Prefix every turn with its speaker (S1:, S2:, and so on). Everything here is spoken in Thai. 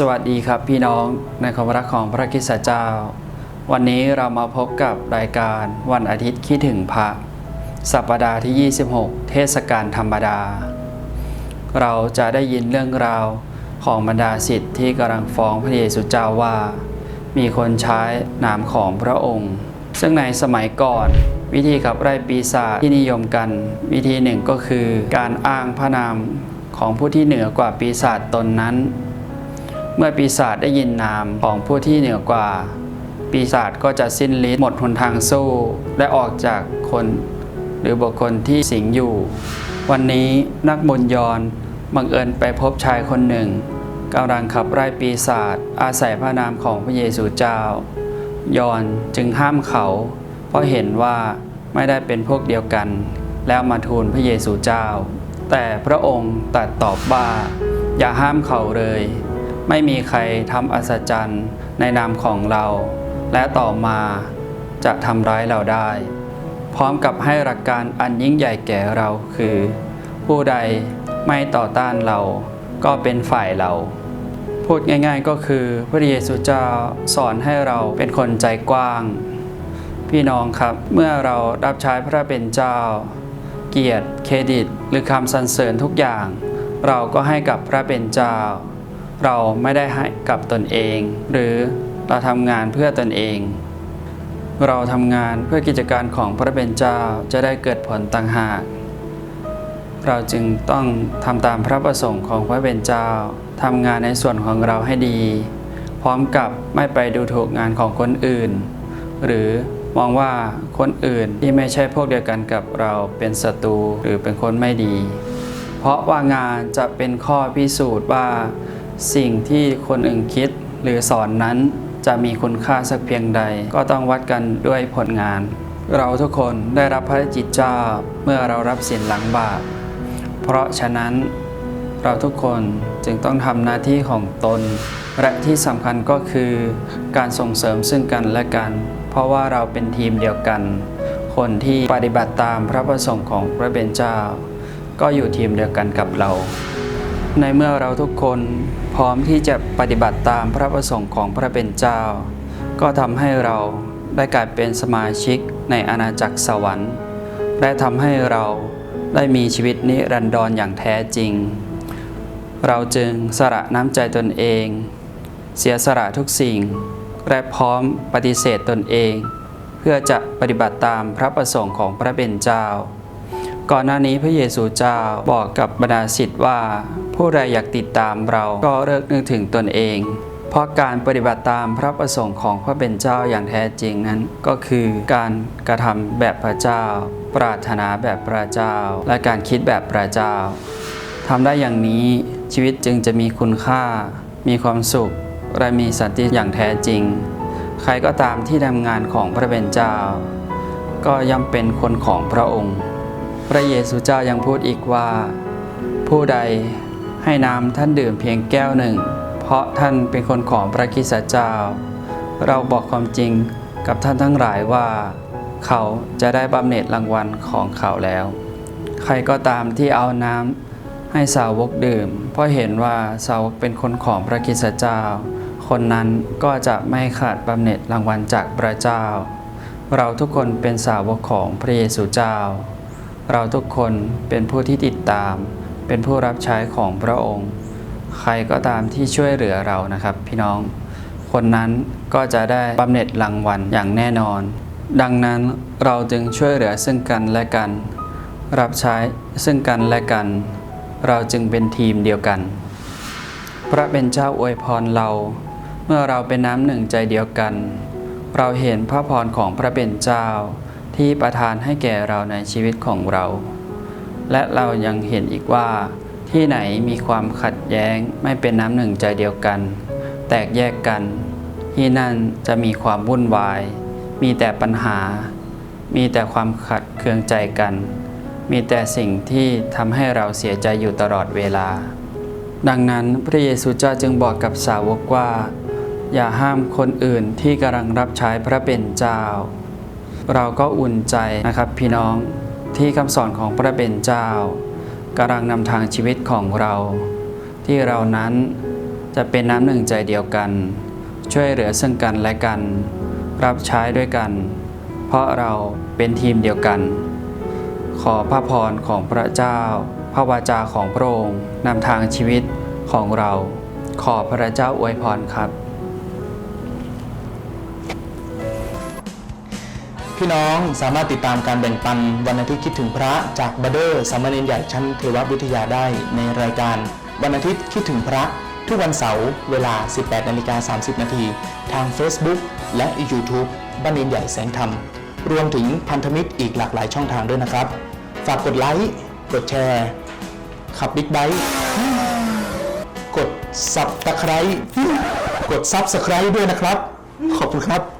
S1: สวัสดีครับพี่น้องในความรักของพระคิสเจ้า วันนี้เรามาพบกับรายการวันอาทิตย์คิดถึงพระ สัปดาห์ที่ 26 เทศกาลธรรมดา เราจะได้ยินเรื่องราวของบรรดาศิษย์ที่กำลังฟ้องพระเยซูเจ้าว่า มีคนใช้นามของพระองค์ ซึ่งในสมัยก่อน วิธีขับไล่ปีศาจที่นิยมกัน วิธีหนึ่งก็คือการอ้างพระนามของผู้ที่เหนือกว่าปีศาจตนนั้น เมื่อปีศาจได้ยินนามของผู้ที่เหนือกว่า ปีศาจก็จะสิ้นฤทธิ์หมดหนทางสู้และออกจากคนหรือบุคคลที่สิงอยู่ วันนี้นักบุญยอนบังเอิญไปพบชายคนหนึ่งกำลังขับไล่ปีศาจอาศัยพระนามของพระเยซูเจ้า ยอนจึงห้ามเขา เพราะเห็นว่าไม่ได้เป็นพวกเดียวกัน แล้วมาทูลพระเยซูเจ้า แต่พระองค์ตรัสตอบว่าอย่าห้ามเขาเลย ไม่มีใครทำอัศจรรย์ในนามของเรา และต่อมาจะทำร้ายเราได้ พร้อมกับให้หลักการอันยิ่งใหญ่แก่เราคือ ผู้ใดไม่ต่อต้านเราก็เป็นฝ่ายเรา พูดง่ายๆก็คือพระเยซูเจ้าสอนให้เราเป็นคนใจกว้าง พี่น้องครับเมื่อเรารับใช้พระเป็นเจ้า เกียรติ เครดิต หรือคำสรรเสริญทุกอย่าง เราก็ให้กับพระเป็นเจ้า เราไม่ได้ให้กับตนเอง หรือเราทำงานเพื่อตนเอง เราทำงานเพื่อกิจการของพระเป็นเจ้าจะได้เกิดผลต่างหาก เราจึงต้องทำตามพระประสงค์ของพระเป็นเจ้าทำงานในส่วนของเราให้ดี พร้อมกับไม่ไปดูถูกงานของคนอื่น หรือมองว่าคนอื่นที่ไม่ใช่พวกเดียวกันกับเราเป็นศัตรูหรือเป็นคนไม่ดี เพราะว่างานจะเป็นข้อพิสูจน์ว่า สิ่งที่คนอื่นคิดหรือสอนนั้นจะมีคุณค่าสักเพียงใด ก็ต้องวัดกันด้วยผลงาน เราทุกคนได้รับพระจิตเจ้าเมื่อเรารับสินหลังบาปเพราะฉะนั้นเราทุกคนจึงต้องทำหน้าที่ของตน และที่สำคัญก็คือการส่งเสริมซึ่งกันและกัน เพราะว่าเราเป็นทีมเดียวกัน คนที่ปฏิบัติตามพระประสงค์ของพระเบญเจ้า ก็อยู่ทีมเดียวกันกับเรา ในเมื่อเราทุกคนพร้อมที่จะปฏิบัติตามพระประสงค์ของพระเป็นเจ้า ก็ทำให้เราได้กลายเป็นสมาชิกในอาณาจักรสวรรค์และทำให้เราได้มีชีวิตนิรันดรอย่างแท้จริง เราจึงสละน้ำใจตนเอง เสียสละทุกสิ่ง และพร้อมปฏิเสธตนเอง เพื่อจะปฏิบัติตามพระประสงค์ของพระเป็นเจ้า ก่อนหน้านี้พระเยซูเจ้าบอกกับบรรดาศิษย์ว่า ผู้ใดอยากติดตามเราก็เลิกนึกถึงตนเอง เพราะการปฏิบัติตามพระประสงค์ของพระเป็นเจ้าอย่างแท้จริงนั้น ก็คือการกระทำแบบพระเจ้า ปรารถนาแบบพระเจ้า และการคิดแบบพระเจ้าทำได้อย่างนี้ชีวิตจึงจะมีคุณค่า มีความสุข และมีสันติอย่างแท้จริง ใครก็ตามที่ทำงานของพระเป็นเจ้า ก็ย่อมเป็นคนของพระองค์ พระเยซูเจ้ายังพูดอีกว่า ผู้ใดให้น้ำท่านดื่มเพียงแก้วหนึ่ง เพราะท่านเป็นคนของพระคิสเจ้า เราบอกความจริงกับท่านทั้งหลายว่า เขาจะได้บำเหน็จรางวัลของเขาแล้ว ใครก็ตามที่เอาน้ำให้สาวกดื่ม เพราะเห็นว่าสาวกเป็นคนของพระคิสเจ้า คนนั้นก็จะไม่ขาดบำเหน็จรางวัลจากพระเจ้า เราทุกคนเป็นสาวกของพระเยซูเจ้า เราทุกคนเป็นผู้ที่ติดตาม เป็นผู้รับใช้ของพระองค์ ใครก็ตามที่ช่วยเหลือเรานะครับ พี่น้อง คนนั้นก็จะได้บำเหน็จรางวัลอย่างแน่นอน ดังนั้นเราจึงช่วยเหลือซึ่งกันและกัน รับใช้ซึ่งกันและกัน เราจึงเป็นทีมเดียวกัน พระเป็นเจ้าอวยพรเรา เมื่อเราเป็นน้ำหนึ่งใจเดียวกัน เราเห็นพระพรของพระเป็นเจ้า ที่ประทานให้แก่เราในชีวิตของเรา และเรายังเห็นอีกว่า ที่ไหนมีความขัดแย้งไม่เป็นน้ำหนึ่งใจเดียวกัน แตกแยกกัน ที่นั่นจะมีความวุ่นวาย มีแต่ปัญหา มีแต่ความขัดเคืองใจกัน มีแต่สิ่งที่ทำให้เราเสียใจอยู่ตลอดเวลา ดังนั้นพระเยซูเจ้าจึงบอกกับสาวกว่า อย่าห้ามคนอื่นที่กำลังรับใช้พระเป็นเจ้า เราก็อุ่นใจนะครับพี่น้องที่คำสอนของพระเป็นเจ้ากำลังนำทางชีวิตของเรา ที่เรานั้นจะเป็นน้ำหนึ่งใจเดียวกัน ช่วยเหลือซึ่งกันและกัน รับใช้ด้วยกัน เพราะเราเป็นทีมเดียวกัน ขอพระพรของพระเจ้า พระวาจาของพระองค์นำทางชีวิตของเรา ขอพระเจ้าอวยพรครับ
S2: พี่น้องสามารถติดตามการแบ่งปันวันอาทิตย์คิดถึงพระจากบัเดอร์สามเณรใหญ่ชั้นเทววิทยาได้ในรายการ วันอาทิตย์คิดถึงพระ ทุกวันเสาร์เวลา 18นาฬิกา30 นาทีทาง Facebook และ YouTube บ้านเนนใหญ่แสงธรรม รวมถึงพันธมิตรอีกหลากหลายช่องทางด้วยนะครับ ฝากกดไลค์กดแชร์ ขับบิ๊กไบค์กดสับตะไคร้กดซับสไครต์ด้วยนะครับ ขอบคุณครับ